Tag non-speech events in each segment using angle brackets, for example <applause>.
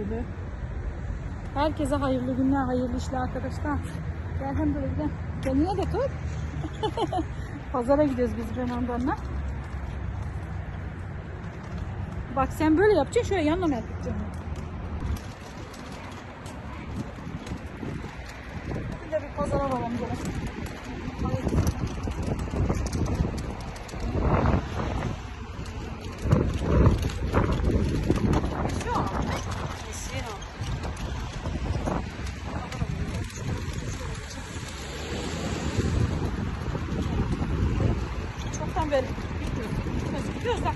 dedi. Herkese hayırlı günler, hayırlı işler arkadaşlar. Gel hem böyle gel. Kendine de tut. <laughs> Pazara gidiyoruz biz Renan'danla. Bak sen böyle yapacaksın, şöyle yanına yapacaksın. Bir de bir pazara varalım gene. Hadi. Çoktan beri gitmiyoruz. Gidiyoruz da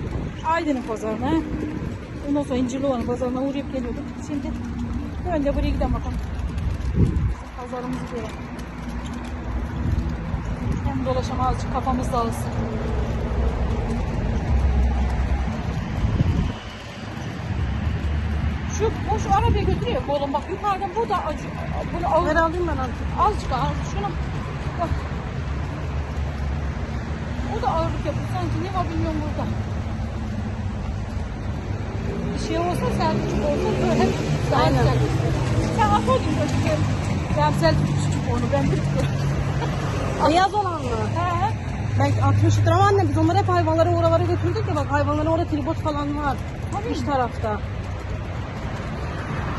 Aydın'ın pazarına. Ondan sonra İncirliova'nın pazarına uğrayıp geliyorduk. Şimdi önce buraya gidelim bakalım. Pazarımızı görelim. Hem dolaşalım azıcık kafamız dağılsın. Şu boş arabaya götürüyor oğlum bak yukarıdan bu da acı. Bunu al. Ben alayım ben artık. Azıcık al şuna. Bak. O da ağırlık yapıyor. Sanki ne var bilmiyorum burada. Şey olsa sen küçük olsa <laughs> böyle daha Aynen. güzel. Sen at o gün gözüküyor. Ben sen küçük onu ben bir <laughs> Beyaz olan mı? He. Belki 60 lira ama anne biz onları hep hayvanlara oralara götürdük ya bak hayvanların orada tribot falan var. Tabii. İç tarafta.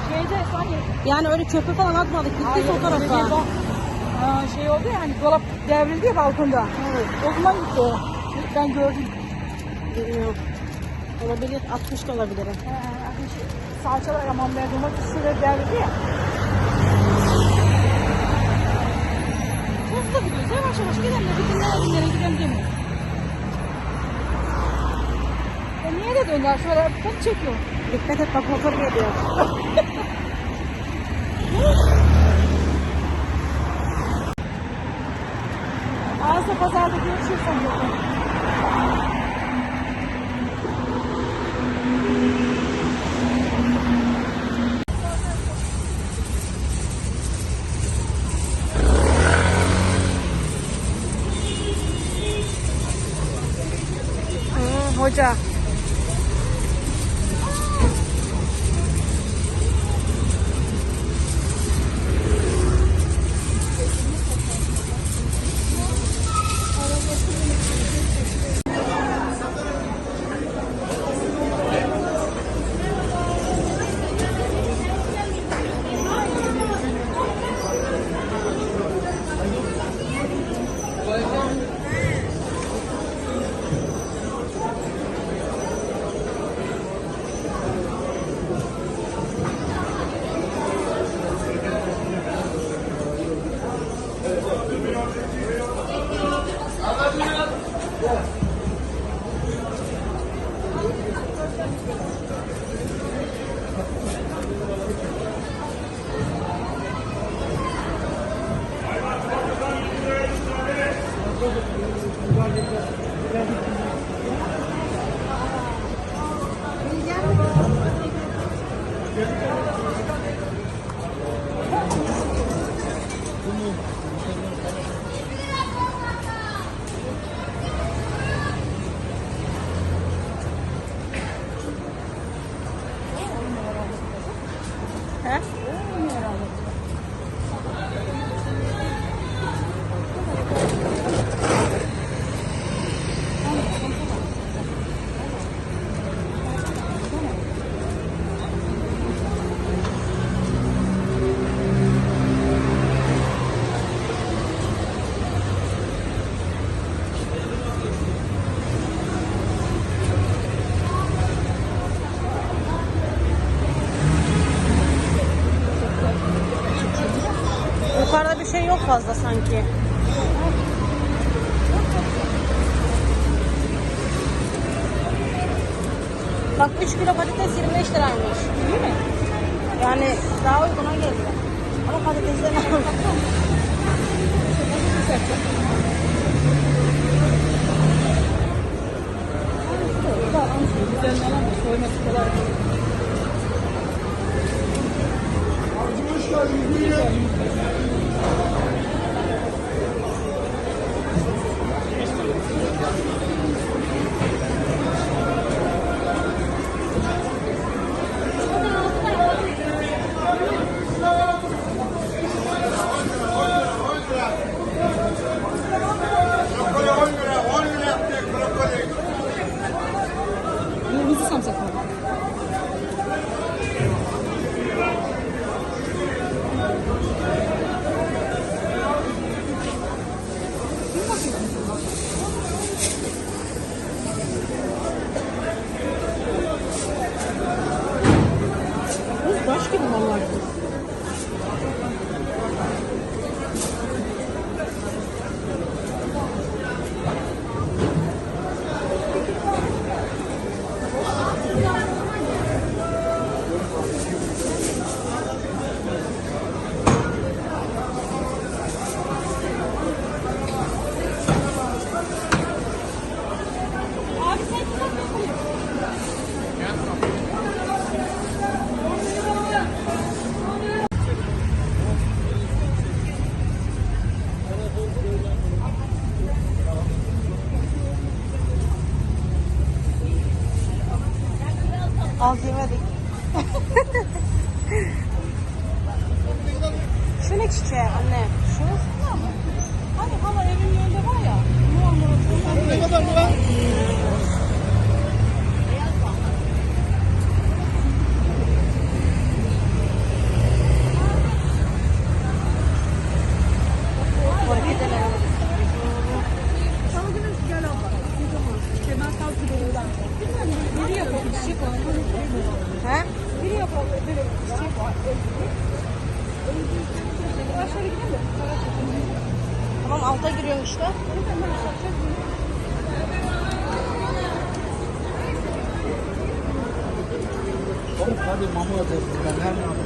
Şeyde hani Yani öyle çöpe falan atmadık. Gittik o tarafa. bak. Ha, şey oldu ya hani dolap devrildi ya balkonda. Evet. O zaman gitti o. Ben gördüm. Bilmiyorum. Olabilir. 60 da olabilir. Şey, salçalar aman ben domatesleri devrildi ya. Hızlı gidiyoruz. Yavaş yavaş gidelim de bir dinlere dinlere gidelim demiyoruz. E niye de dönder? Şöyle pek çekiyor. Dikkat et bak motor geliyor. <laughs> Ağızda pazarda görüşürüz sanıyorum. Hı, hoca. Fazla sanki. Bak 3 kilo patates 25 liraymış. Değil mi? Yani daha uyguna geliyor. Ama patatesden aldım. <laughs> Güzel ne çiçeği anne? Şu. Hani hala evin önünde var ya. Ne kadar bu lan? Biri. He? Biri yapalım, böyle çiçek var. Tamam alta giriyorum işte. Hadi mama alacağız buradan. Her mama.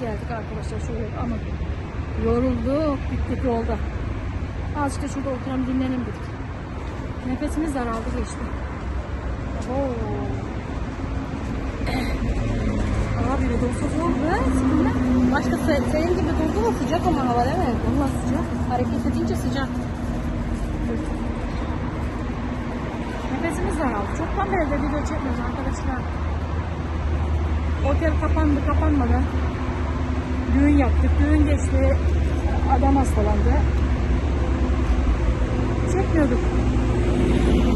Geldik arkadaşlar şöyle ama yorulduk bittik yolda. Azıcık da şurada oturalım dinlenelim dedik. Nefesimiz daraldı geçti. Abi bir be. Sıkıntı. Başka se- senin gibi durdu mu sıcak ama hava değil mi? Valla sıcak. Hareket edince sıcak. Nefesimiz daraldı. Çoktan beri de video çekmiyoruz arkadaşlar. Otel kapandı kapanmadı. Düğün yaptık. Düğün geçti. Adam hastalandı. Çekmiyorduk.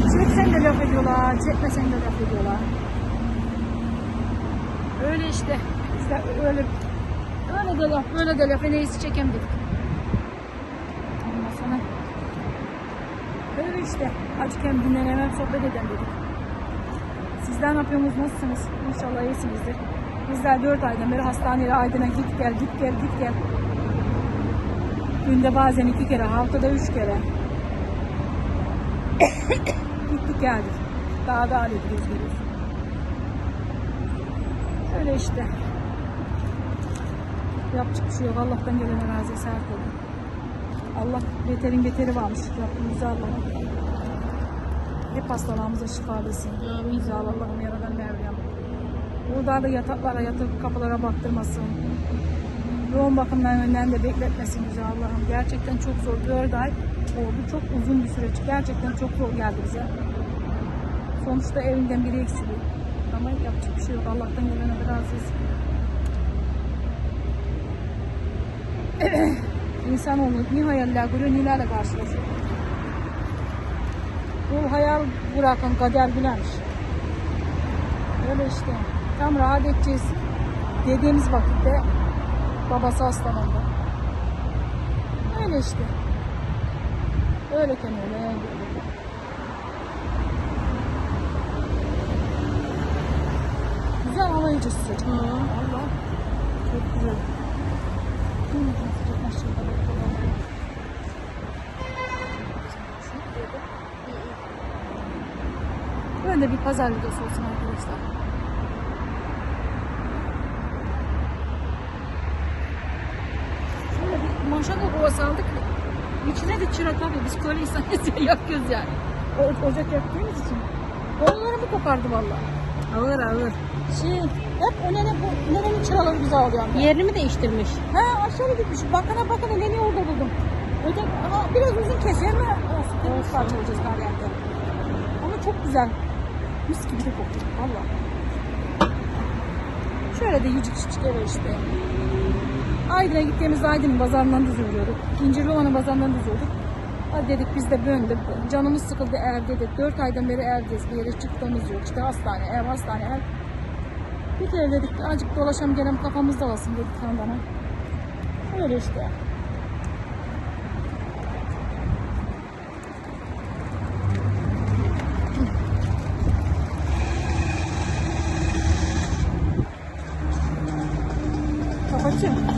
Çeksen de laf ediyorlar. Çekmesen de laf ediyorlar. Öyle işte. İşte öyle öyle de laf, böyle de laf. En çekemedik. Ondan sonra Öyle işte. Açık hem dinlenelim hem sohbet edelim dedik. Sizler ne yapıyorsunuz? Nasılsınız? İnşallah iyisinizdir. Bizler 4 aydan beri hastaneye Aydın'a git gel, git gel, git gel. Günde bazen iki kere, haftada üç kere. <coughs> Gittik geldik. Daha da hallederiz geliyoruz. Öyle işte. Yapacak bir şey yok. Allah'tan gelene razı sert olun. Allah beterin beteri varmış. Rabbimize Allah'ım. Hep hastalarımıza şifa versin. Bize Allah'ım yaradan Meryem. Burada da yataklara yatıp kapılara baktırmasın. Yoğun bakımdan önden de bekletmesin bize Allah'ım. Gerçekten çok zor. 4 ay oldu. Çok uzun bir süreç. Gerçekten çok zor geldi bize. Sonuçta evinden biri eksiliyor. Ama yapacak bir şey yok. Allah'tan gelene de razı olsun. İnsanoğlu ne hayaller kuruyor, nelerle karşılaşıyor. Bu hayal bırakan kader bilenmiş. Öyle işte. Tam rahat edeceğiz. Dediğimiz vakitte babası hastalandı. Öyle işte. Öyleken öyle. öyle. Güzel hava iyice sıcak. Allah. Çok güzel. Böyle bir pazar videosu olsun arkadaşlar. Şöyle bir maşallah kovası aldık. İçine de çırak abi. Biz köyle insanız ya yakıyoruz yani. O, ocak yaktığımız için. Kollarımı kopardı vallahi. Ağır ağır. Şey, hep o nene, bu nenenin çıraları bize alıyor. Yani. Yerini mi değiştirmiş? Ha aşağı gitmiş. Bakana bakana neneyi orada buldum. Öde, ama biraz uzun kesiyor ama olsun. Kırmızı parçalayacağız garyende. Ama çok güzel. Mis gibi de kokuyor. Valla. Şöyle de yücük eve işte. Aydın'a gittiğimizde Aydın'ın pazarından düz yürüyorduk. İncirliova'nın pazarından düz. Hadi dedik biz de böndük. Canımız sıkıldı evde de. Dört aydan beri evdeyiz. Bir yere çıktığımız yok. İşte hastane, ev, hastane, ev. Bir kere dedik azıcık dolaşalım gelelim kafamız dağılsın dedik kandana. Öyle işte. Kapatayım.